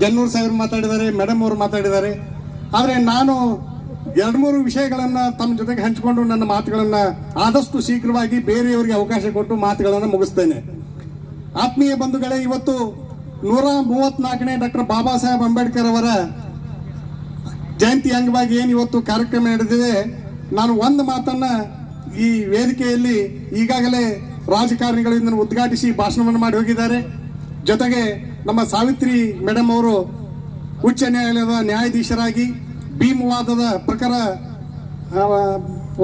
ಜನ್ನೂರ್ ಸಾಹೇಬ್ ಮಾತಾಡಿದ್ದಾರೆ, ಮೇಡಮ್ ಅವರು ಮಾತಾಡಿದ್ದಾರೆ. ಆದರೆ ನಾನು ಎರಡು ಮೂರು ವಿಷಯಗಳನ್ನು ತಮ್ಮ ಜೊತೆಗೆ ಹಂಚಿಕೊಂಡು ನನ್ನ ಮಾತುಗಳನ್ನು ಆದಷ್ಟು ಶೀಘ್ರವಾಗಿ ಬೇರೆಯವರಿಗೆ ಅವಕಾಶ ಕೊಟ್ಟು ಮಾತುಗಳನ್ನು ಮುಗಿಸ್ತೇನೆ. ಆತ್ಮೀಯ ಬಂಧುಗಳೇ, ಇವತ್ತು ನೂರ ಮೂವತ್ನಾಲ್ಕನೇ ಡಾಕ್ಟರ್ ಬಾಬಾ ಸಾಹೇಬ್ ಅಂಬೇಡ್ಕರ್ ಅವರ ಜಯಂತಿ ಅಂಗವಾಗಿ ಏನು ಇವತ್ತು ಕಾರ್ಯಕ್ರಮ ನಡೆದಿದೆ, ನಾನು ಒಂದು ಮಾತನ್ನ ಈ ವೇದಿಕೆಯಲ್ಲಿ ಈಗಾಗಲೇ ರಾಜಕಾರಣಿಗಳು ಇದನ್ನು ಉದ್ಘಾಟಿಸಿ ಭಾಷಣವನ್ನು ಮಾಡಿ ಹೋಗಿದ್ದಾರೆ. ಜೊತೆಗೆ ನಮ್ಮ ಸಾವಿತ್ರಿ ಮೇಡಮ್ ಅವರು ಉಚ್ಚ ನ್ಯಾಯಾಲಯದ ನ್ಯಾಯಾಧೀಶರಾಗಿ, ಭೀಮವಾದದ ಪ್ರಕಾರ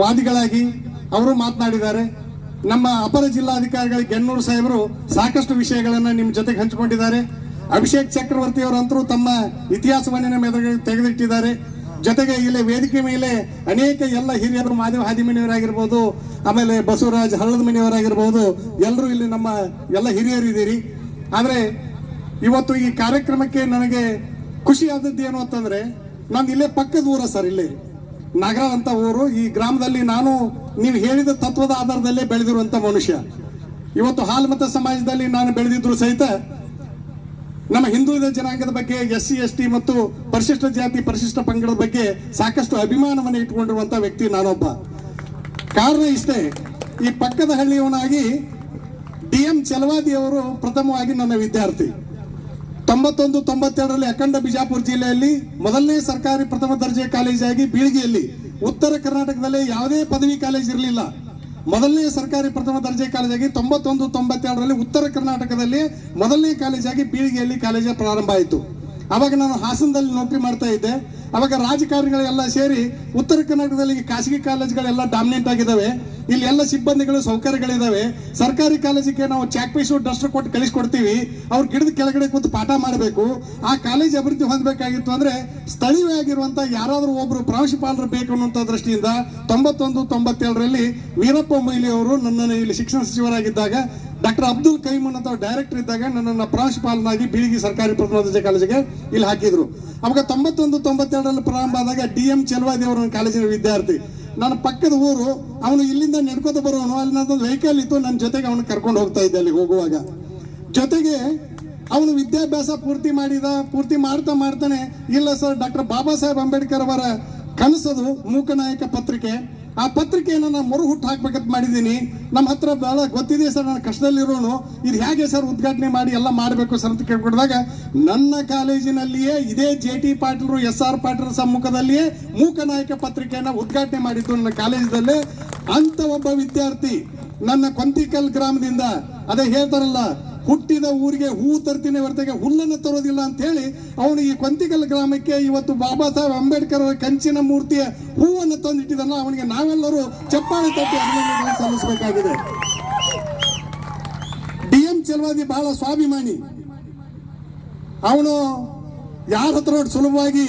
ವಾದಿಗಳಾಗಿ ಅವರು ಮಾತನಾಡಿದ್ದಾರೆ. ನಮ್ಮ ಅಪರ ಜಿಲ್ಲಾಧಿಕಾರಿಗಳು ಗೆನ್ನೂರು ಸಾಹೇಬರು ಸಾಕಷ್ಟು ವಿಷಯಗಳನ್ನು ನಿಮ್ಮ ಜೊತೆಗೆ ಹಂಚಿಕೊಂಡಿದ್ದಾರೆ. ಅಭಿಷೇಕ್ ಚಕ್ರವರ್ತಿ ಅವರಂತರೂ ತಮ್ಮ ಇತಿಹಾಸವನ್ನೇ ಮೆದುಳಿಗೆ ತೆಗೆದಿಟ್ಟಿದ್ದಾರೆ. ಜೊತೆಗೆ ಇಲ್ಲಿ ವೇದಿಕೆ ಮೇಲೆ ಅನೇಕ ಎಲ್ಲ ಹಿರಿಯರು ಮಾದೇವ ಹಾದಿಮನಿಯವರಾಗಿರ್ಬೋದು, ಆಮೇಲೆ ಬಸವರಾಜ್ ಹಳ್ಳದ ಮನೆಯವರಾಗಿರ್ಬೋದು, ಎಲ್ಲರೂ ಇಲ್ಲಿ ನಮ್ಮ ಎಲ್ಲ ಹಿರಿಯರು ಇದ್ದೀರಿ ಆದರೆ ಇವತ್ತು ಈ ಕಾರ್ಯಕ್ರಮಕ್ಕೆ ನನಗೆ ಖುಷಿ ಆದದ್ದು ಏನು ಅಂತಂದ್ರೆ ನಾನು ಇಲ್ಲೇ ಪಕ್ಕದ ಊರ ಸರ್ ಇಲ್ಲೇ. ನಗರ ಅಂತ ಊರು. ಈ ಗ್ರಾಮದಲ್ಲಿ ನಾನು, ನೀವು ಹೇಳಿದ ತತ್ವದ ಆಧಾರದಲ್ಲೇ ಬೆಳೆದಿರುವಂತ ಮನುಷ್ಯ. ಇವತ್ತು ಹಾಲ್ಮತ ಸಮಾಜದಲ್ಲಿ ನಾನು ಬೆಳೆದಿದ್ರು ಸಹಿತ, ನಮ್ಮ ಹಿಂದುಳಿದ ಜನಾಂಗದ ಬಗ್ಗೆ ಎಸ್ ಸಿ ಎಸ್ ಟಿ ಮತ್ತು ಪರಿಶಿಷ್ಟ ಜಾತಿ, ಪರಿಶಿಷ್ಟ ಪಂಗಡದ ಬಗ್ಗೆ ಸಾಕಷ್ಟು ಅಭಿಮಾನವನ್ನು ಇಟ್ಟುಕೊಂಡಿರುವಂತ ವ್ಯಕ್ತಿ ನಾನೊಬ್ಬ. ಕಾರಣ ಇಷ್ಟೇ, ಈ ಪಕ್ಕದ ಹಳ್ಳಿಯವನಾಗಿ ಡಿ ಎಂ ಚಲವಾದಿ ಅವರು ಪ್ರಥಮವಾಗಿ ನನ್ನ ವಿದ್ಯಾರ್ಥಿ. ತೊಂಬತ್ತೊಂದು, ತೊಂಬತ್ತೆರಡರಲ್ಲಿ ಅಖಂಡ ಬಿಜಾಪುರ ಜಿಲ್ಲೆಯಲ್ಲಿ ಮೊದಲನೇ ಸರ್ಕಾರಿ ಪ್ರಥಮ ದರ್ಜೆ ಕಾಲೇಜಾಗಿ ಬೀಳಿಗೆಯಲ್ಲಿ ಉತ್ತರ ಕರ್ನಾಟಕದಲ್ಲಿ ಯಾವುದೇ ಪದವಿ ಕಾಲೇಜ್ ಇರಲಿಲ್ಲ. ಮೊದಲನೇ ಸರ್ಕಾರಿ ಪ್ರಥಮ ದರ್ಜೆ ಕಾಲೇಜಾಗಿ ತೊಂಬತ್ತೊಂದು, ತೊಂಬತ್ತೆರಡರಲ್ಲಿ ಉತ್ತರ ಕರ್ನಾಟಕದಲ್ಲಿ ಮೊದಲನೇ ಕಾಲೇಜಾಗಿ ಬೀಳಿಗೆಯಲ್ಲಿ ಕಾಲೇಜ ಪ್ರಾರಂಭ ಆಯಿತು. ಅವಾಗ ನಾನು ಹಾಸನದಲ್ಲಿ ನೌಕರಿ ಮಾಡ್ತಾ ಇದ್ದೆ. ಅವಾಗ ರಾಜಕಾರಣಿಗಳೆಲ್ಲ ಸೇರಿ ಉತ್ತರ ಕರ್ನಾಟಕದಲ್ಲಿ ಖಾಸಗಿ ಕಾಲೇಜ್ಗಳೆಲ್ಲ ಡಾಮಿನೆಂಟ್ ಆಗಿದ್ದಾವೆ. ಇಲ್ಲಿ ಎಲ್ಲ ಸಿಬ್ಬಂದಿಗಳು ಸೌಕರ್ಯಗಳಿದ್ದಾವೆ. ಸರ್ಕಾರಿ ಕಾಲೇಜಿಗೆ ನಾವು ಚಾಕ್ ಪೀಸು ಡಸ್ಟರ್ ಕೊಟ್ಟು ಕಳಿಸ್ಕೊಡ್ತೀವಿ. ಅವ್ರ ಗಿಡದ ಕೆಳಗಡೆ ಕೂತು ಪಾಠ ಮಾಡಬೇಕು. ಆ ಕಾಲೇಜ್ ಅಭಿವೃದ್ಧಿ ಹೊಂದಬೇಕಾಗಿತ್ತು ಅಂದ್ರೆ ಸ್ಥಳೀಯವಾಗಿರುವಂತ ಯಾರಾದರೂ ಒಬ್ಬರು ಪ್ರಾಂಶುಪಾಲರು ಬೇಕು ಅನ್ನುವಂಥ ದೃಷ್ಟಿಯಿಂದ ತೊಂಬತ್ತೊಂದು ತೊಂಬತ್ತೇಳರಲ್ಲಿ ವೀರಪ್ಪ ಮೊಯ್ಲಿ ಅವರು ನನ್ನನ್ನು ಇಲ್ಲಿ ಶಿಕ್ಷಣ ಸಚಿವರಾಗಿದ್ದಾಗ ಡಾಕ್ಟರ್ ಅಬ್ದುಲ್ ಕೈಮನ್ ಅಂತ ಡೈರೆಕ್ಟರ್ ಇದ್ದಾಗ ನನ್ನನ್ನು ಪ್ರಾಂಶುಪಾಲನಾಗಿ ಬೀಳಿಗಿ ಸರ್ಕಾರಿ ಪ್ರಥಮ ದರ್ಜೆ ಕಾಲೇಜಿಗೆ ಇಲ್ಲಿ ಹಾಕಿದ್ರು. ಅವಾಗ ತೊಂಬತ್ತೊಂದು, ತೊಂಬತ್ತೆರಡರಲ್ಲಿ ಪ್ರಾರಂಭ ಆದಾಗ ಡಿ ಎಂ ಚೆಲವಾದಿ ಅವರು ನನ್ನ ಕಾಲೇಜಿನ ವಿದ್ಯಾರ್ಥಿ. ನನ್ನ ಪಕ್ಕದ ಊರು, ಅವನು ಇಲ್ಲಿಂದ ನಡ್ಕೋತ ಬರೋನು ಅಲ್ಲಿ ನನ್ನೊಂದು ವೆಹಿಕಲ್ ಇತ್ತು, ನನ್ನ ಜೊತೆಗೆ ಅವನು ಕರ್ಕೊಂಡು ಹೋಗ್ತಾ ಇದ್ದೆ ಅಲ್ಲಿಗೆ ಹೋಗುವಾಗ. ಜೊತೆಗೆ ಅವನು ವಿದ್ಯಾಭ್ಯಾಸ ಪೂರ್ತಿ ಮಾಡಿದ, ಪೂರ್ತಿ ಮಾಡ್ತಾ ಮಾಡ್ತಾನೆ, ಇಲ್ಲ ಸರ್, ಡಾಕ್ಟರ್ ಬಾಬಾ ಸಾಹೇಬ್ ಅಂಬೇಡ್ಕರ್ ಅವರ ಕನಸದು ಮೂಕನಾಯಕ ಪತ್ರಿಕೆ. ಆ ಪತ್ರಿಕೆಯನ್ನು ನಾನು ಮರು ಹುಟ್ಟು ಹಾಕ್ಬೇಕಂತ ಮಾಡಿದ್ದೀನಿ. ನಮ್ಮ ಹತ್ರ ಬಹಳ ಗೊತ್ತಿದೆ ಸರ್, ನಾನು ಕಷ್ಟದಲ್ಲಿರೋನು ಇದು ಹೇಗೆ ಸರ್ ಉದ್ಘಾಟನೆ ಮಾಡಿ ಎಲ್ಲ ಮಾಡಬೇಕು ಸರ್ ಅಂತ ಕೇಳ್ಕೊಡಿದಾಗ ನನ್ನ ಕಾಲೇಜಿನಲ್ಲಿಯೇ ಇದೇ ಜೆ ಟಿ ಪಾಟೀಲ್ರು ಎಸ್ ಆರ್ ಪಾಟೀಲ್ ಸಮ್ಮುಖದಲ್ಲಿಯೇ ಮೂಕನಾಯಕ ಪತ್ರಿಕೆಯನ್ನು ಉದ್ಘಾಟನೆ ಮಾಡಿದ್ದು ನನ್ನ ಕಾಲೇಜಿನಲ್ಲೇ. ಅಂತ ಒಬ್ಬ ವಿದ್ಯಾರ್ಥಿ ನನ್ನ ಕೊಂತಿಕಲ್ ಗ್ರಾಮದಿಂದ, ಅದೇ ಹೇಳ್ತಾರಲ್ಲ ಹುಟ್ಟಿದ ಊರಿಗೆ ಹೂ ತರ್ತೀನಿ ಹೊರತಾಗಿ ಹುಲ್ಲನ್ನು ತರೋದಿಲ್ಲ ಅಂತ ಹೇಳಿ ಅವನು ಈ ಕೊಂತಿಕಲ್ ಗ್ರಾಮಕ್ಕೆ ಇವತ್ತು ಬಾಬಾ ಸಾಹೇಬ್ ಅಂಬೇಡ್ಕರ್ ಅವರ ಕಂಚಿನ ಮೂರ್ತಿಯ ಹೂವನ್ನು ತಂದಿಟ್ಟಿದ್ದಲ್ಲ ಅವನಿಗೆ ನಾವೆಲ್ಲರೂ ಚಪ್ಪಾಳೆ ತಟ್ಟಿ ಅಭಿನಂದನೆ ಸಲ್ಲಿಸಬೇಕಾಗಿದೆ. ಡಿ ಎಂ ಚಲವಾದಿ ಬಹಳ ಸ್ವಾಭಿಮಾನಿ. ಅವನು ಯಾರ ಹತ್ರ ಸುಲಭವಾಗಿ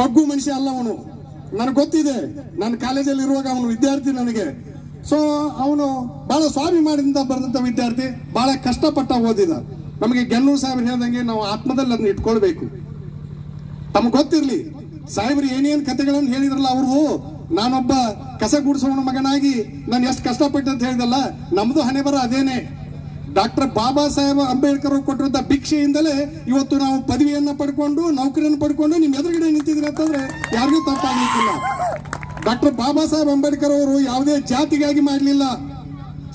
ಬಗ್ಗು ಮನುಷ್ಯ ಅಲ್ಲ ಅವನು. ನನಗೆ ಗೊತ್ತಿದೆ ನನ್ನ ಕಾಲೇಜಲ್ಲಿ ಇರುವಾಗ ಅವನು ವಿದ್ಯಾರ್ಥಿ ನನಗೆ. ಸೊ ಅವನು ಬಹಳ ಸ್ವಾಭಿಮಾನದಿಂದ ಬರೆದಂತ ವಿದ್ಯಾರ್ಥಿ, ಬಹಳ ಕಷ್ಟಪಟ್ಟ ಓದಿದ. ನಮಗೆ ಗೆಲ್ಲೂರು ಸಾಹೇಬ್ರು ಹೇಳ್ದಂಗೆ ನಾವು ಆತ್ಮದಲ್ಲಿ ಅದನ್ನ ಇಟ್ಕೊಳ್ಬೇಕು. ತಮಗೆ ಗೊತ್ತಿರ್ಲಿ, ಸಾಹೇಬ್ರು ಏನೇನು ಕಥೆಗಳನ್ನು ಹೇಳಿದ್ರಲ್ಲ ಅವ್ರದ್ದು ನಾನೊಬ್ಬ ಕಸ ಮಗನಾಗಿ ನಾನು ಎಷ್ಟು ಕಷ್ಟಪಟ್ಟೆ ಅಂತ ಹೇಳಿದಲ್ಲ, ನಮ್ದು ಹಣೆ ಬರ ಅದೇನೆ. ಡಾಕ್ಟರ್ ಬಾಬಾ ಸಾಹೇಬ್ ಅಂಬೇಡ್ಕರ್ ಅವ್ರು ಕೊಟ್ಟಿರುವಂತ ಭಿಕ್ಷೆಯಿಂದಲೇ ಇವತ್ತು ನಾವು ಪದವಿಯನ್ನ ಪಡ್ಕೊಂಡು, ನೌಕರಿಯನ್ನು ಪಡ್ಕೊಂಡು ನಿಮ್ಮ ಎದುರುಗಡೆ ನಿಂತಿದ್ರೆ ಅಂತಂದ್ರೆ ಯಾರಿಗೂ ತಪ್ಪಾಗ್ಲಿಕ್ಕಿಲ್ಲ. ಡಾಕ್ಟರ್ ಬಾಬಾ ಸಾಹೇಬ್ ಅಂಬೇಡ್ಕರ್ ಅವರು ಯಾವುದೇ ಜಾತಿಗಾಗಿ ಮಾಡಲಿಲ್ಲ.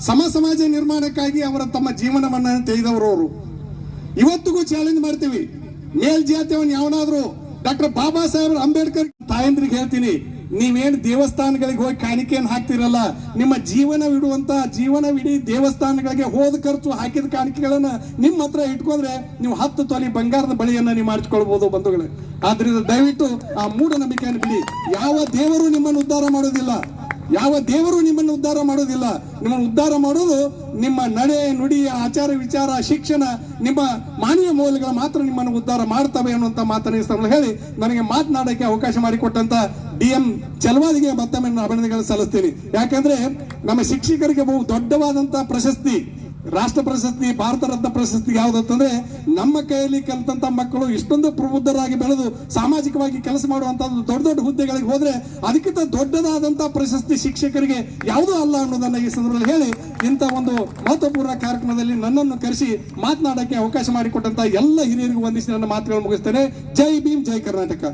ಸಮ ಸಮಾಜ ನಿರ್ಮಾಣಕ್ಕಾಗಿ ಅವರ ತಮ್ಮ ಜೀವನವನ್ನ ತೆಗೆದವರು ಅವರು. ಇವತ್ತಿಗೂ ಚಾಲೆಂಜ್ ಮಾಡ್ತೀವಿ. ಮೇಲ್ಜಾತಿಯವನ್ ಯಾವನಾದ್ರು ಡಾಕ್ಟರ್ ಬಾಬಾ ಸಾಹೇಬ್ ಅಂಬೇಡ್ಕರ್ ತಾಯಂದ್ರಿಗೆ ಹೇಳ್ತೀನಿ. ನೀವೇನು ದೇವಸ್ಥಾನಗಳಿಗೆ ಹೋಗಿ ಕಾಣಿಕೆಯನ್ನು ಹಾಕ್ತಿರಲ್ಲ, ನಿಮ್ಮ ಜೀವನವಿಡುವಂತ ಜೀವನವಿಡೀ ದೇವಸ್ಥಾನಗಳಿಗೆ ಹೋದ ಖರ್ಚು ಹಾಕಿದ ಕಾಣಿಕೆಗಳನ್ನ ನಿಮ್ಮ ಹತ್ರ ಇಟ್ಕೊಂಡ್ರೆ ನೀವು ಹತ್ತು ತೊಲಿ ಬಂಗಾರದ ಬಳಿಯನ್ನ ನೀವು ಮಾಡಿಸ್ಕೊಳ್ಬಹುದು ಬಂಧುಗಳೇ. ಆದ್ರಿಂದ ದಯವಿಟ್ಟು ಆ ಮೂಢನಂಬಿಕೆಯನ್ನು ಬಿಡಿ. ಯಾವ ದೇವರು ನಿಮ್ಮನ್ನು ಉದ್ಧಾರ ಮಾಡೋದಿಲ್ಲ, ಯಾವ ದೇವರು ನಿಮ್ಮನ್ನು ಉದ್ಧಾರ ಮಾಡೋದಿಲ್ಲ. ನಿಮ್ಮನ್ನು ಉದ್ಧಾರ ಮಾಡೋದು ನಿಮ್ಮ ನಡೆ, ನುಡಿ, ಆಚಾರ ವಿಚಾರ, ಶಿಕ್ಷಣ, ನಿಮ್ಮ ಮಾನವೀಯ ಮೌಲ್ಯಗಳು ಮಾತ್ರ ನಿಮ್ಮನ್ನು ಉದ್ಧಾರ ಮಾಡ್ತವೆ ಅನ್ನುವಂತ ಮಾತನ್ನ ಹೇಳಿ ನನಗೆ ಮಾತನಾಡಕ್ಕೆ ಅವಕಾಶ ಮಾಡಿಕೊಟ್ಟಂತ ಡಿ ಎಂ ಚಲವಾದಿಗೆ ಮತ್ತೊಮ್ಮೆ ನಾನು ಅಭಿನಂದನೆಗಳನ್ನು ಸಲ್ಲಿಸ್ತೀನಿ. ಯಾಕಂದ್ರೆ ನಮ್ಮ ಶಿಕ್ಷಕರಿಗೆ ಬಹು ದೊಡ್ಡವಾದಂತಹ ಪ್ರಶಸ್ತಿ, ರಾಷ್ಟ್ರ ಪ್ರಶಸ್ತಿ, ಭಾರತ ರತ್ನ ಪ್ರಶಸ್ತಿ ಯಾವುದಂತಂದ್ರೆ ನಮ್ಮ ಕೈಯಲ್ಲಿ ಕಲಿತಂತ ಮಕ್ಕಳು ಇಷ್ಟೊಂದು ಪ್ರಬುದ್ಧರಾಗಿ ಬೆಳೆದು ಸಾಮಾಜಿಕವಾಗಿ ಕೆಲಸ ಮಾಡುವಂತ ದೊಡ್ಡ ದೊಡ್ಡ ಹುದ್ದೆಗಳಿಗೆ ಹೋದ್ರೆ ಅದಕ್ಕಿಂತ ದೊಡ್ಡದಾದಂತ ಪ್ರಶಸ್ತಿ ಶಿಕ್ಷಕರಿಗೆ ಯಾವುದೂ ಅಲ್ಲ ಅನ್ನೋದನ್ನ ಈ ಸಂದರ್ಭದಲ್ಲಿ ಹೇಳಿ ಇಂಥ ಒಂದು ಮಹತ್ವಪೂರ್ಣ ಕಾರ್ಯಕ್ರಮದಲ್ಲಿ ನನ್ನನ್ನು ಕರೆಸಿ ಮಾತನಾಡಕ್ಕೆ ಅವಕಾಶ ಮಾಡಿಕೊಟ್ಟಂತ ಎಲ್ಲ ಹಿರಿಯರಿಗೂ ವಂದಿಸಿ ನನ್ನ ಮಾತುಗಳನ್ನು ಮುಗಿಸ್ತೇನೆ. ಜೈ ಭೀಮ್, ಜೈ ಕರ್ನಾಟಕ.